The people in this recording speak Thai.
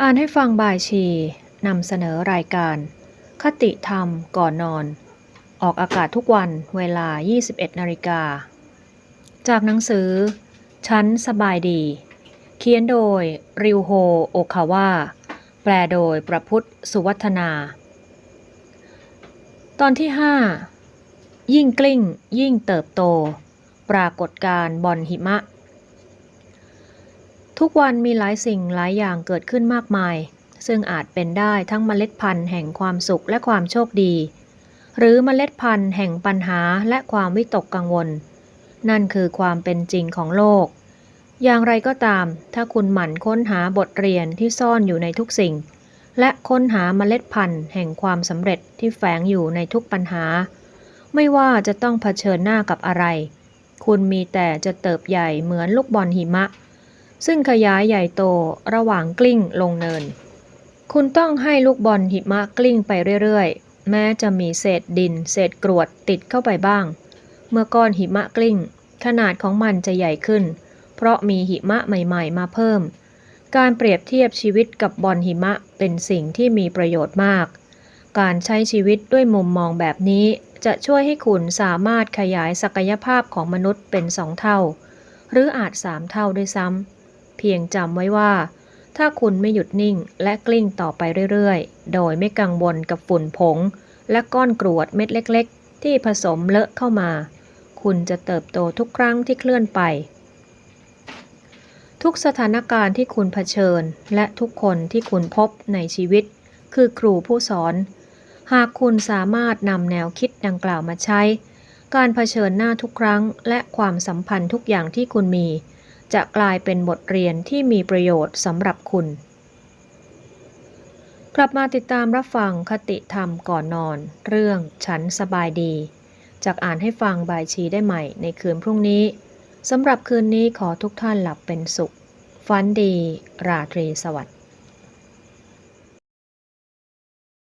อ่านให้ฟังบายชีนำเสนอรายการ คติธรรมก่อนนอน ออกอากาศทุกวันเวลา 21นาฬิกา จากหนังสือ ชั้นสบายดี เขียนโดย ริวโฮ โอคาวะแปลโดยประพุทธสุวัฒนา ตอนที่ 5 ยิ่งกลิ้ง ยิ่งเติบโต ปรากฏการณ์บอลหิมะ ทุกวันมีหลายสิ่งหลายอย่างเกิดขึ้นมากมาย ซึ่งอาจเป็นได้ทั้งเมล็ดพันธุ์แห่งความสุขและความโชคดี หรือเมล็ดพันธุ์แห่งปัญหาและความวิตกกังวล นั่นคือความเป็นจริงของโลก อย่างไรก็ตาม ถ้าคุณหมั่นค้นหาบทเรียนที่ซ่อนอยู่ในทุกสิ่ง และค้นหาเมล็ดพันธุ์แห่งความสำเร็จที่แฝงอยู่ในทุกปัญหา ไม่ว่าจะต้องเผชิญหน้ากับอะไร คุณมีแต่จะเติบใหญ่เหมือนลูกบอลหิมะ ซึ่งขยายใหญ่โตระหว่างกลิ้งลงเนิน คุณต้องให้ลูกบอลหิมะกลิ้งไปเรื่อยๆ แม้จะมีเศษดิน เศษกรวดติดเข้าไปบ้าง เมื่อก้อนหิมะกลิ้ง ขนาดของมันจะใหญ่ขึ้น เพราะมีหิมะใหม่ๆ มาเพิ่ม การเปรียบเทียบชีวิตกับบอลหิมะเป็นสิ่งที่มีประโยชน์มาก การใช้ชีวิตด้วยมุมมองแบบนี้จะช่วยให้คุณสามารถขยายศักยภาพของมนุษย์เป็นสองเท่า หรืออาจสามเท่าด้วยซ้ำ พียงจำไว้ว่า ถ้าคุณไม่หยุดนิ่งและกลิ้งต่อไปเรื่อยๆ โดยไม่กังวลกับฝุ่นผง และก้อนกรวดเม็ดเล็กๆ ที่ผสมเลอะเข้ามา คุณจะเติบโตทุกครั้งที่เคลื่อนไป ทุกสถานการณ์ที่คุณเผชิญ และทุกคนที่คุณพบในชีวิต คือครูผู้สอน หากคุณสามารถนำแนวคิดดังกล่าวมาใช้การเผชิญหน้าทุกครั้งและความสัมพันธ์ทุกอย่างที่คุณมี จะกลายเป็นบทเรียนที่มีประโยชน์สำหรับคุณ กลับมาติดตามรับฟังคติธรรมก่อนนอน เรื่องฉันสบายดี จากอ่านให้ฟังบายชีได้ใหม่ในคืนพรุ่งนี้สำหรับคืนนี้ขอทุกท่านหลับเป็นสุข ฝันดี ราตรีสวัสดิ์